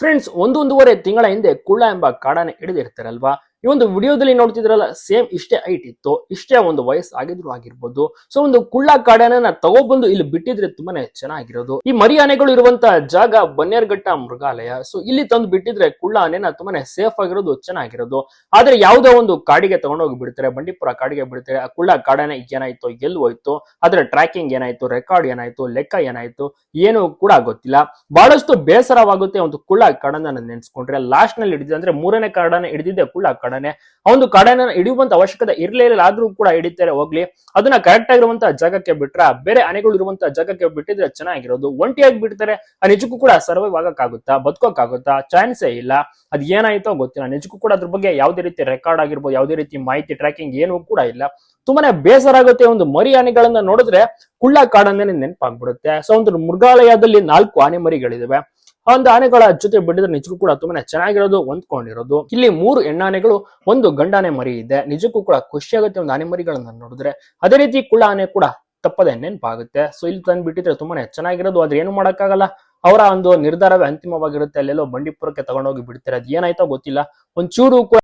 Friends ಒಂದು ಒಂದೂವರೆ ತಿಂಗಳ ಹಿಂದೆ ಕುಳ್ಳ ಎಂಬ ಕಾಡಾನೆ ಹಿಡಿದಿರ್ತಾರಲ್ವಾ ಈ ಒಂದು ವಿಡಿಯೋದಲ್ಲಿ ನೋಡ್ತಿದ್ರಲ್ಲ, ಸೇಮ್ ಇಷ್ಟೇ ಹೈಟ್ ಇತ್ತು, ಇಷ್ಟೇ ಒಂದು ವಯಸ್ಸು ಆಗಿದ್ರು ಆಗಿರ್ಬೋದು. ಸೊ ಒಂದು ಕುಳ್ಳ ಕಾಡನ ತಗೊಬಂದು ಇಲ್ಲಿ ಬಿಟ್ಟಿದ್ರೆ ತುಂಬಾನೇ ಚೆನ್ನಾಗಿರೋದು. ಈ ಮರಿ ಆನೆಗಳು ಇರುವಂತ ಜಾಗ ಬನ್ನೇರ್ಘಟ್ಟ ಮೃಗಾಲಯ. ಸೊ ಇಲ್ಲಿ ತಂದು ಬಿಟ್ಟಿದ್ರೆ ಕುಳ್ಳ ಆನೆನ ತುಂಬಾನೇ ಸೇಫ್ ಆಗಿರೋದು, ಚೆನ್ನಾಗಿರೋದು. ಆದ್ರೆ ಯಾವುದೋ ಒಂದು ಕಾಡಿಗೆ ತಗೊಂಡೋಗಿ ಬಿಡ್ತಾರೆ, ಬಂಡೀಪುರ ಕಾಡಿಗೆ ಬಿಡ್ತಾರೆ. ಆ ಕುಳ್ಳ ಕಾಡನೆ ಏನಾಯ್ತು, ಎಲ್ಲಿ ಹೋಯ್ತು ಅದ್ರ ಟ್ರ್ಯಾಕಿಂಗ್ ಏನಾಯ್ತು ರೆಕಾರ್ಡ್ ಏನಾಯ್ತು, ಲೆಕ್ಕ ಏನಾಯ್ತು, ಏನು ಕೂಡ ಗೊತ್ತಿಲ್ಲ. ಬಹಳಷ್ಟು ಬೇಸರವಾಗುತ್ತೆ ಒಂದು ಕುಳ್ಳ ಕಾಡನ್ನ ನೆನ್ಸ್ಕೊಂಡ್ರೆ. ಲಾಸ್ಟ್ನಲ್ಲಿ ಹಿಡಿದಿದೆ ಅಂದ್ರೆ ಮೂರನೇ ಕಾಡನ್ನ ಹಿಡಿದಿದ್ದೆ ಕುಳ್ಳ ಕಾಡನೆ. ಆ ಒಂದು ಕಡನ ಹಿಡಿಯುವಂತ ಅವಶ್ಯಕತೆ ಇರ್ಲೇ ಇಲ್ಲ ಆದ್ರೂ ಕೂಡ ಹಿಡಿತಾರೆ, ಹೋಗ್ಲಿ. ಅದನ್ನ ಕರೆಕ್ಟ್ ಆಗಿರುವಂತ ಜಾಗಕ್ಕೆ ಬಿಟ್ರ ಬೇರೆ ಅನೆಗಳು ಇರುವಂತ ಜಾಗಕ್ಕೆ ಬಿಟ್ಟಿದ್ರೆ ಚೆನ್ನಾಗಿರೋದು. ಒಂಟಿಯಾಗಿ ಬಿಡ್ತಾರೆ, ಆ ನಿಜಕ್ಕೂ ಕೂಡ ಸರ್ವೈವ್ ಆಗಕ್ಕಾಗುತ್ತಾ, ಬದುಕೋಕ್ಕಾಗುತ್ತಾ? ಚಾನ್ಸೇ ಇಲ್ಲ. ಅದ್ ಏನಾಯ್ತೋ ಗೊತ್ತಿಲ್ಲ. ನಿಜಕ್ಕೂ ಕೂಡ ಅದ್ರ ಬಗ್ಗೆ ಯಾವುದೇ ರೀತಿ ರೆಕಾರ್ಡ್ ಆಗಿರ್ಬೋದು, ಯಾವುದೇ ರೀತಿ ಮಾಹಿತಿ ಟ್ರ್ಯಾಕಿಂಗ್ ಏನೂ ಕೂಡ ಇಲ್ಲ. ತುಂಬಾನೇ ಬೇಸರ ಆಗುತ್ತೆ ಒಂದು ಮರಿ ಆನೆಗಳನ್ನ ನೋಡಿದ್ರೆ ಕುಳ್ಳ ಕಾಡನ್ನೇ ನೆನಪಾಗ್ಬಿಡುತ್ತೆ. ಸೊ, ಒಂದು ಮೃಗಾಲಯದಲ್ಲಿ ನಾಲ್ಕು ಆನೆ ಮರಿಗಳಿದಾವೆ ಒಂದು ಆನೆಗಳ ಜೊತೆ ಬಿಟ್ಟಿದ್ರೆ ನಿಜಕ್ಕೂ ಕೂಡ ತುಂಬಾನೇ ಚೆನ್ನಾಗಿರೋದು, ಹೊಂದ್ಕೊಂಡಿರೋದು. ಇಲ್ಲಿ ಮೂರು ಹೆಣ್ಣಾನೆಗಳು, ಒಂದು ಗಂಡಾನೆ ಮರಿ ಇದೆ. ನಿಜಕ್ಕೂ ಕೂಡ ಖುಷಿಯಾಗುತ್ತೆ ಒಂದು ಆನೆ ಮರಿಗಳನ್ನ ನೋಡಿದ್ರೆ. ಅದೇ ರೀತಿ ಕುಳ್ಳ ಆನೆ ಕೂಡ ತಪ್ಪದೆ ನೆನಪಾಗುತ್ತೆ. ಸೊ ಇಲ್ಲಿ ತಂದು ಬಿಟ್ಟಿದ್ರೆ ತುಂಬಾನೇ ಚೆನ್ನಾಗಿರೋದು. ಆದ್ರೆ ಏನು ಮಾಡಕ್ಕಾಗಲ್ಲ. ಅವರ ಒಂದು ನಿರ್ಧಾರವೇ ಅಂತಿಮವಾಗಿರುತ್ತೆ. ಅಲ್ಲೆಲ್ಲೋ ಬಂಡೀಪುರಕ್ಕೆ ತಗೊಂಡೋಗಿ ಬಿಡ್ತಾರೆ. ಅದ್ ಏನಾಯ್ತೋ ಗೊತ್ತಿಲ್ಲ. ಒಂಚೂರು ಕೂಡ